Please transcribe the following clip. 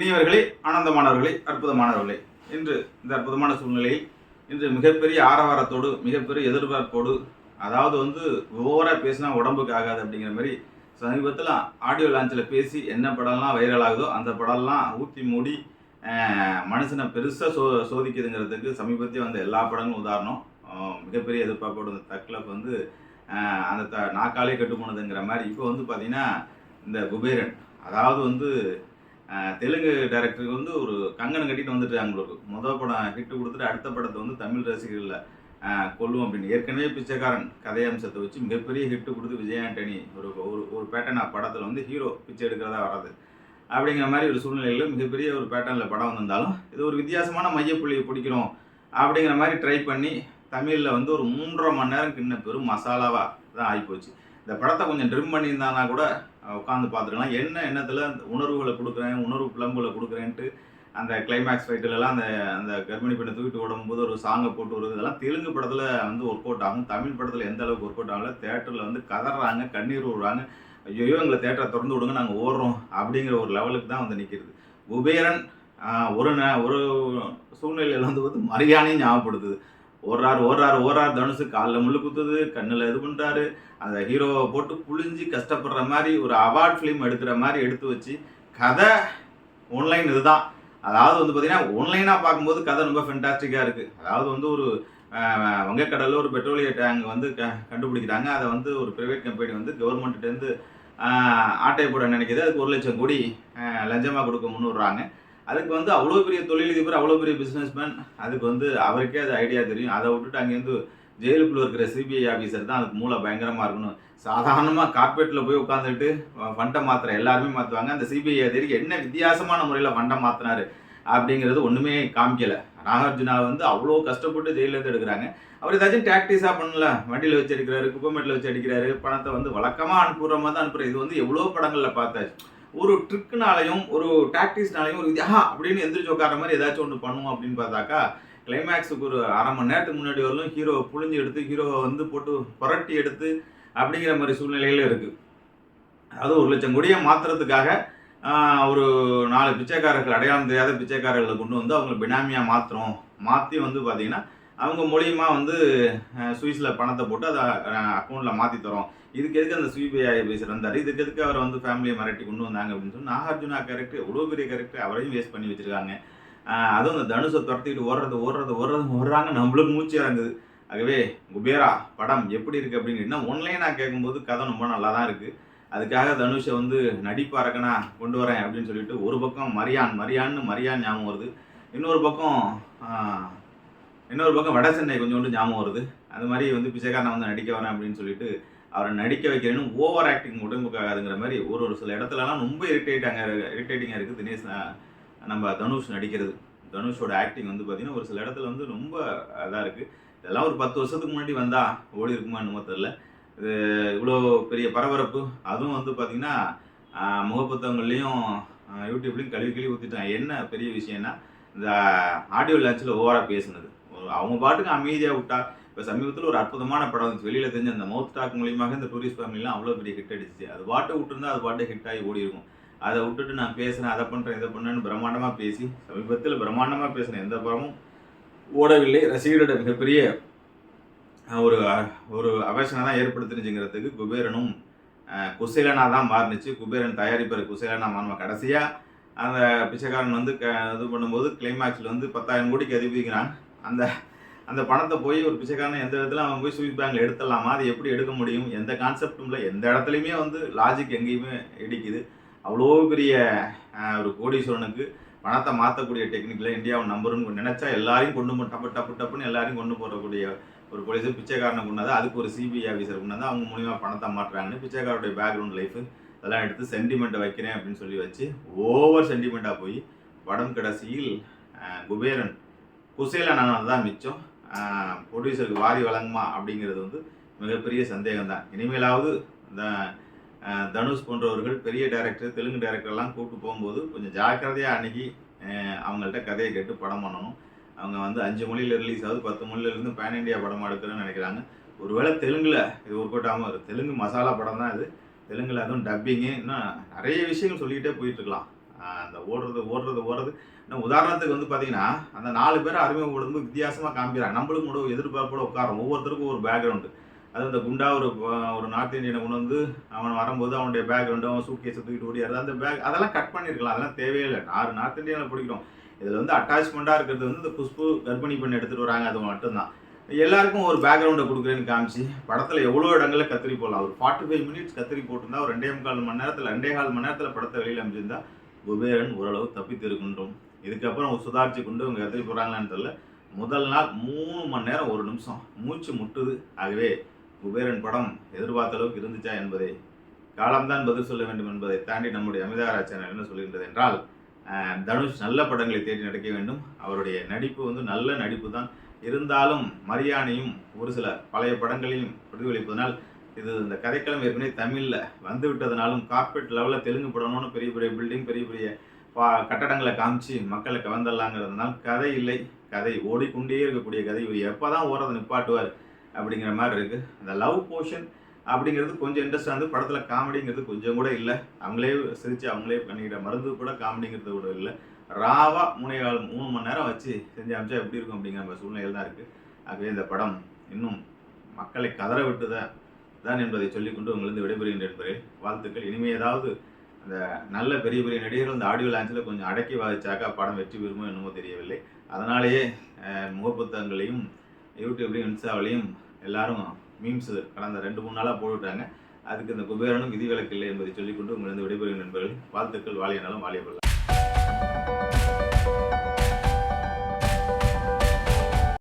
இனியவர்களே ஆனந்தமானவர்களே அற்புதமானவர்களே. இன்று இந்த அற்புதமான சூழ்நிலையில் இன்று மிகப்பெரிய ஆரவாரத்தோடு மிகப்பெரிய எதிர்பார்ப்போடு அதாவது வந்து ஓவராக பேசினா உடம்புக்கு ஆகாது அப்படிங்கிற மாதிரி சமீபத்தில் ஆடியோ லான்ச்சில் பேசி என்ன படம்லாம் வைரல் ஆகுதோ அந்த படம்லாம் ஊற்றி மூடி மனுஷனை பெருசாக சோ சோதிக்குதுங்கிறதுக்கு சமீபத்திய வந்த எல்லா படங்களும் உதாரணம். மிகப்பெரிய எதிர்பார்ப்போடு இந்த தக்லப் வந்து அந்த த நாக்காலே கெட்டு போனதுங்கிற மாதிரி. இப்போ வந்து பார்த்திங்கன்னா இந்த குபேரன் அதாவது வந்து தெலுங்கு டைரக்டருக்கு வந்து ஒரு கங்கணம் கட்டிட்டு வந்துட்டு அவங்களுக்கு முதல் படம் ஹிட்டு கொடுத்துட்டு அடுத்த படத்தை வந்து தமிழ் ரசிகர்களில் கொல்லும் அப்படின்னு. ஏற்கனவே பிச்சைக்காரன் கதையம்சத்தை வச்சு மிகப்பெரிய ஹிட்டு கொடுத்து விஜய் ஆண்டனி ஒரு ஒரு ஒரு பேட்டர்னா படத்தில் வந்து ஹீரோ பிச்சை எடுக்கிறதா வராது அப்படிங்கிற மாதிரி ஒரு சூழ்நிலையில் மிகப்பெரிய ஒரு பேட்டர்னில் படம் வந்திருந்தாலும் இது ஒரு வித்தியாசமான மையப்புள்ளியை பிடிக்கிறோம் அப்படிங்கிற மாதிரி ட்ரை பண்ணி தமிழில் வந்து ஒரு மூன்றரை மணி நேரம் கிண்ண பெரும் மசாலாவாக தான் ஆகிப்போச்சு இந்த படத்தை கொஞ்சம் ட்ரிம் பண்ணியிருந்தானா கூட உட்காந்து பார்த்துருக்கலாம் என்ன எண்ணத்தில் உணர்வுகளை கொடுக்குறேன் உணர்வு பிளம்புகளை கொடுக்குறேன்ட்டு அந்த கிளைமேக்ஸ் ஃபைட்டுலலாம் அந்த அந்த கர்ப்பிணி பெண்ணை தூக்கிட்டு ஓடும்போது ஒரு சாங்கை போட்டு வருது. இதெல்லாம் தெலுங்கு படத்தில் வந்து ஒர்க் அவுட் ஆகும். தமிழ் படத்தில் எந்த அளவுக்கு ஒர்க் அவுட் ஆகல. தேட்டரில் வந்து கதறாங்க கண்ணீர் விடுறாங்க ஐயோ எங்களை தேட்டரை திறந்து விடுங்க நாங்கள் ஓடுறோம் அப்படிங்கிற ஒரு லெவலுக்கு தான் வந்து நிற்கிறது குபேரன் ஒரு ந ஒரு சூழ்நிலையில் வந்து வந்து மரியாதையும் ஞாபகப்படுத்துது. ஓடுறாரு ஓடுறாரு ஓடுறாரு. தனுஷு காலில் முள்ளு குத்துது கண்ணில் இது பண்ணுறாரு அந்த ஹீரோவை போட்டு புழிஞ்சு கஷ்டப்படுற மாதிரி ஒரு அவார்ட் ஃபிலிம் எடுக்கிற மாதிரி எடுத்து வச்சு கதை ஒன்லைன் இதுதான். அதாவது வந்து பார்த்தீங்கன்னா ஒன்லைனாக பார்க்கும்போது கதை ரொம்ப ஃபென்டாஸ்டிக்காக இருக்குது அதாவது வந்து ஒரு வங்கக்கடலில் ஒரு பெட்ரோலிய டேங்க் வந்து க கண்டுபிடிக்கிறாங்க. அதை வந்து ஒரு ப்ரைவேட் கம்பெனி வந்து கவர்மெண்ட்லேருந்து ஆட்டை போட நினைக்கிது. அதுக்கு ஒரு லட்சம் கோடி லஞ்சமாக கொடுக்க முன்னுறாங்க அதுக்கு வந்து அவ்வளோ பெரிய தொழிலதிபர் அவ்வளோ பெரிய பிஸ்னஸ்மேன் அதுக்கு வந்து அவருக்கே அது ஐடியா தெரியும். அதை விட்டுட்டு அங்கேருந்து ஜெயிலுக்குள்ள இருக்கிற சிபிஐ ஆஃபீஸர் தான் அதுக்கு மூளை பயங்கரமாக இருக்கணும். சாதாரணமாக கார்பரேட்டில் போய் உட்காந்துட்டு ஃபண்டை மாத்திர எல்லாருமே மாற்றுவாங்க அந்த சிபிஐ அதிகாரி என்ன வித்தியாசமான முறையில் ஃபண்டை மாற்றினாரு அப்படிங்கிறது ஒன்றுமே காமிக்கலை. நாகார்ஜுனா வந்து அவ்வளோ கஷ்டப்பட்டு ஜெயிலேருந்து எடுக்கிறாங்க. அவர் ஏதாச்சும் டாக்டிஸாக பண்ணல. வண்டியில் வச்சு எடுக்கிறாரு குப்பமேட்டில் வச்சு அடிக்கிறாரு பணத்தை வந்து வழக்கமாக அனுப்புகிற மாதிரி தான் அனுப்புகிறேன் இது வந்து எவ்வளோ படங்களில் பார்த்தாச்சு. ஒரு ட்ரிக்குனாலையும் ஒரு டாக்டிக்ஸ்னாலையும் ஒரு வித்தியா அப்படின்னு எந்திரிச்சு உட்கார மாதிரி ஏதாச்சும் ஒன்று பண்ணுவோம் அப்படின்னு பார்த்தாக்கா கிளைமேக்ஸுக்கு ஒரு அரை மணி நேரத்துக்கு முன்னாடி வரலும் ஹீரோவை புழிஞ்சு எடுத்து ஹீரோவை வந்து போட்டு புரட்டி எடுத்து அப்படிங்கிற மாதிரி சூழ்நிலையில் இருக்குது அது ஒரு லட்சம் கோடியை மாற்றுறதுக்காக ஒரு நாலு பிச்சைக்காரர்கள் அடையாளம் தெரியாத பிச்சைக்காரர்களை கொண்டு வந்து அவங்களை பினாமியாக மாற்றுறோம் மாற்றி வந்து பார்த்திங்கன்னா அவங்க மூலியமா வந்து சுவிஸில் பணத்தை போட்டு அதை அக்கௌண்ட்டில் மாற்றி தரோம். இதுக்கு எதுக்கு அந்த சிபிஐ பேசுகிற வந்தார்? இதுக்கு எதுக்கு அவர் வந்து ஃபேமிலியை மிரட்டி கொண்டு வந்தாங்க அப்படின்னு சொல்லி நாகார்ஜுனா கேரக்டர் இவ்வளோ பெரிய கேரக்டர் அவரையும் வேஸ்ட் பண்ணி வச்சிருக்காங்க. அதுவும் அந்த தனுஷை துரத்திட்டு ஓடுறது ஓடுறது ஓடுறது ஓடுறாங்க. நம்மளுக்கு மூச்சு இறங்குது. ஆகவே குபேரா படம் எப்படி இருக்குது அப்படின்னு இன்னும் ஒன்லைனாக கேட்கும்போது கதை ரொம்ப நல்லா தான் இருக்குது அதுக்காக தனுஷை வந்து நடிப்பாக அரக்கனா கொண்டு வரேன் அப்படின்னு சொல்லிட்டு ஒரு பக்கம் மரியான் மரியான்னு மரியான் ஞாபகம் வருது. இன்னொரு பக்கம் இன்னொரு பக்கம் வட சென்னை கொஞ்சோண்டு ஞாபகம் வருது. அது மாதிரி வந்து பிச்சைக்காரனை வந்து நடிக்க வரேன் அப்படின்னு சொல்லிட்டு அவரை நடிக்க வைக்கிறேன்னு ஓவர் ஆக்டிங் உடம்புக்கு ஆகாதுங்கிற மாதிரி ஒரு ஒரு சில இடத்துலலாம் ரொம்ப இரிட்டேட்டாங்க இரிட்டேட்டிங்காக இருக்குது தினேஷ் நம்ம தனுஷ் நடிக்கிறது. தனுஷோட ஆக்டிங் வந்து பார்த்திங்கன்னா ஒரு சில இடத்துல வந்து ரொம்ப இதாக இருக்குது இதெல்லாம் ஒரு பத்து வருஷத்துக்கு முன்னாடி வந்தால் ஓடி இருக்குமா என்னமோ தெரில இது இவ்வளோ பெரிய பரபரப்பு. அதுவும் வந்து பார்த்திங்கன்னா முகப்புத்தகங்கள்லேயும் யூடியூப்லேயும் கழுவி கழுவி ஊற்றிட்டான் என்ன பெரிய விஷயம்னா இந்த ஆடியோ லான்ச்சில் ஓவராக பேசுனது. அவங்க பாட்டுக்கு அமைதியாக விட்டா இப்போ சமீபத்தில் ஒரு அற்புதமான படம் வந்துச்சு. வெளியில் தெரிஞ்ச அந்த மவுத் டாக் மூலியமாக இந்த டூரிஸ்ட் ஃபேமிலிலாம் அவ்வளோ பெரிய ஹிட் அடிச்சு அது பாட்டு விட்டுருந்தா அது பாட்டு ஹிட் ஆகி ஓடி இருக்கும். அதை விட்டுட்டு நான் பேசுகிறேன் அதை பண்ணுறேன் இதை பண்ணுறேன்னு பிரம்மாண்டமாக பேசி சமீபத்தில் பிரம்மாண்டமாக பேசின எந்த படமும் ஓடவில்லை. ரசிகர்களோட மிகப்பெரிய ஒரு ஒரு அவசரம் தான் ஏற்படுத்தினுச்சுங்கிறதுக்கு குபேரனும் குசேலனா தான் மாறுனுச்சு. குபேரன் தயாரிப்பார் குசேலனா மாறுவா கடைசியாக அந்த பிச்சைக்காரன் வந்து க இது பண்ணும்போது கிளைமேக்ஸில் வந்து பத்தாயிரம் கோடிக்கு அதிபதிக்கிறான். அந்த அந்த பணத்தை போய் ஒரு பிச்சைக்காரன் எந்த இடத்துல அவன் போய் ஸ்விஸ் பேங்க்ல எடுத்துடலாமா? அது எப்படி எடுக்க முடியும்? எந்த கான்செப்டும் இல்லை. எந்த இடத்துலையுமே வந்து லாஜிக் எங்கேயுமே இடிக்குது. அவ்வளோ பெரிய ஒரு கோடீஸ்வரனுக்கு பணத்தை மாற்றக்கூடிய டெக்னிக்கில் இந்தியாவை நம்பருன்னு நினச்சா எல்லாரையும் கொண்டு போ- டப்பு டப்பு டப்புன்னு எல்லாரையும் கொண்டு போகக்கூடிய ஒரு போலீஸ் பிச்சைக்காரனை கொண்டாந்து அதுக்கு ஒரு சிபிஐ ஆஃபீஸர் கொண்டாந்து அவங்க மூலியமாக பணத்தை மாட்டுறாங்கன்னு பிச்சைக்காரோடைய பேக்ரவுண்ட் லைஃப் அதெல்லாம் எடுத்து சென்டிமெண்ட்டை வைக்கிறேன் அப்படின்னு சொல்லி வச்சு ஓவர் சென்டிமெண்ட்டாக போய் படம் கடைசியில் குபேரன் குசேல குசேலனானது தான் மிச்சம். ப்ரொடியூசருக்கு வாரி வழங்குமா அப்படிங்கிறது வந்து மிகப்பெரிய சந்தேகம் தான் இனிமேலாவது இந்த தனுஷ் போன்றவர்கள் பெரிய டைரக்டர் தெலுங்கு டைரக்டர்லாம் கூப்பிட்டு போகும்போது கொஞ்சம் ஜாக்கிரதையாக அணுகி அவங்கள்ட்ட கதையை கேட்டு படம் பண்ணணும். அவங்க வந்து அஞ்சு மொழியில் ரிலீஸ் ஆகுது பத்து மொழியிலேருந்து பேன் இண்டியா படம் எடுக்கிறேன்னு நினைக்கிறாங்க. ஒருவேளை தெலுங்கில் இது ஒர்க் அவுட் ஆகாமல் தெலுங்கு மசாலா படம் தான் இது. தெலுங்கில் அதுவும் டப்பிங்கு இன்னும் நிறைய விஷயங்கள் சொல்லிக்கிட்டே போயிட்டுருக்கலாம் அந்த ஓடுறது ஓடுறது ஓடுறது. இன்னும் உதாரணத்துக்கு வந்து பார்த்தீங்கன்னா அந்த நாலு பேர் அறிமுகப்படுத்தும் வித்தியாசமாக காமிக்கிறாங்க. நம்மளும் கூட எதிர்பார்ப்போட உட்காரோம் ஒவ்வொருத்தருக்கும் ஒரு பேக்ரவுண்டு அது அந்த குண்டா ஒரு ஒரு நார்த் இந்தியனை கொண்டு வந்து அவன் வரும்போது அவனுடைய பேக்ரவுண்டு அவன் சூட் கேஸை தூக்கிட்டு ஓடியாரு அந்த பேக் அதெல்லாம் கட் பண்ணியிருக்கலாம் அதெல்லாம் தேவையில்லை ஆறு நார்த் இந்தியனில் பிடிக்கிறோம். இதில் வந்து அட்டாச்மெண்ட்டாக இருக்கிறது வந்து இந்த குஷ்பு கர்ப்பிணி பெண் எடுத்துகிட்டு வராங்க. அது மட்டும்தான். எல்லாருக்கும் ஒரு பேக்ரவுண்டை கொடுக்குறேன்னு காமிச்சு படத்தில் எவ்வளோ இடங்களில் கத்திரி போடலாம். ஒரு ஃபார்ட்டி ஃபைவ் மினிட்ஸ் கத்திரி போட்டிருந்தா ஒரு ரெண்டே முக்கால் மணி நேரத்தில் ரெண்டே கால் மணி நேரத்தில் படத்தை வெளியில் அமைச்சிருந்தா குபேரன் ஓரளவு தப்பித்திருக்கின்றோம். இதுக்கப்புறம் சுதாரிச்சு கொண்டு இவங்க எத்தனை போகிறாங்களான்னு தெரியல. முதல் நாள் மூணு மணி நேரம் ஒரு நிமிஷம். மூச்சு முட்டுது. ஆகவே குபேரன் படம் எதிர்பார்த்த அளவுக்கு இருந்துச்சா என்பதை காலம்தான் பதில் சொல்ல வேண்டும் என்பதை தாண்டி நம்முடைய அமிதாரா சேனல் என்ன சொல்கின்றது என்றால் தனுஷ் நல்ல படங்களை தேடி நடிக்க வேண்டும். அவருடைய நடிப்பு வந்து நல்ல நடிப்பு தான் இருந்தாலும் மரியானையும் ஒரு சில பழைய படங்களையும் பிரதிபலிப்பதனால் இது இந்த கதைக்களம் ஏற்கனவே தமிழில் வந்து விட்டதுனாலும் கார்பரேட் லெவலில் தெலுங்கு படணும்னு பெரிய பெரிய பில்டிங் பெரிய பெரிய பா கட்டடங்களை காமிச்சு மக்களை கவர்ந்துடலாங்கிறதுனால கதை இல்லை. கதை ஓடிக்கொண்டே இருக்கக்கூடிய கதை. இவர் எப்போ தான் ஓரத்தை நிப்பாட்டுவார் அப்படிங்கிற மாதிரி இருக்குது அந்த லவ் போர்ஷன் அப்படிங்கிறது கொஞ்சம் இன்ட்ரெஸ்டாக இருந்து படத்தில் காமெடிங்கிறது கொஞ்சம் கூட இல்லை. அவங்களே சிரித்து அவங்களே பண்ணிக்கிற மருந்து கூட காமெடிங்கிறது கூட இல்லை. ராவா மூணே மூணு மணி நேரம் வச்சு செஞ்சு அமைச்சா எப்படி இருக்கும் அப்படிங்கிற மாதிரி சூழ்நிலையில் தான் இருக்குது ஆகவே இந்த படம் இன்னும் மக்களை கதற விட்டு தான் என்பதை சொல்லிக்கொண்டு உங்களிருந்து விடைபெறுகின்ற என்பதை வாழ்த்துக்கள். இனிமே ஏதாவது அந்த நல்ல பெரிய பெரிய நடிகர்கள் இந்த ஆடியோ லான்ச்சில் கொஞ்சம் அடக்கி வாதிச்சாக்கா படம் வெற்றி பெறுமோ என்னமோ தெரியவில்லை. அதனாலேயே முகப்புத்தகங்களையும் யூடியூப்லேயும் இன்ஸ்டாவிலையும் எல்லாரும் மீம்ஸ் கடந்த ரெண்டு மூணு நாளாக போட்டுட்டாங்க. அதுக்கு இந்த குபேரனும் விதிவிலக்கு இல்லை என்பதை சொல்லிக்கொண்டு உங்களிருந்து விடைபெறும் நண்பர்கள். வாழ்த்துக்கள் வாழிய நலம் வாழிய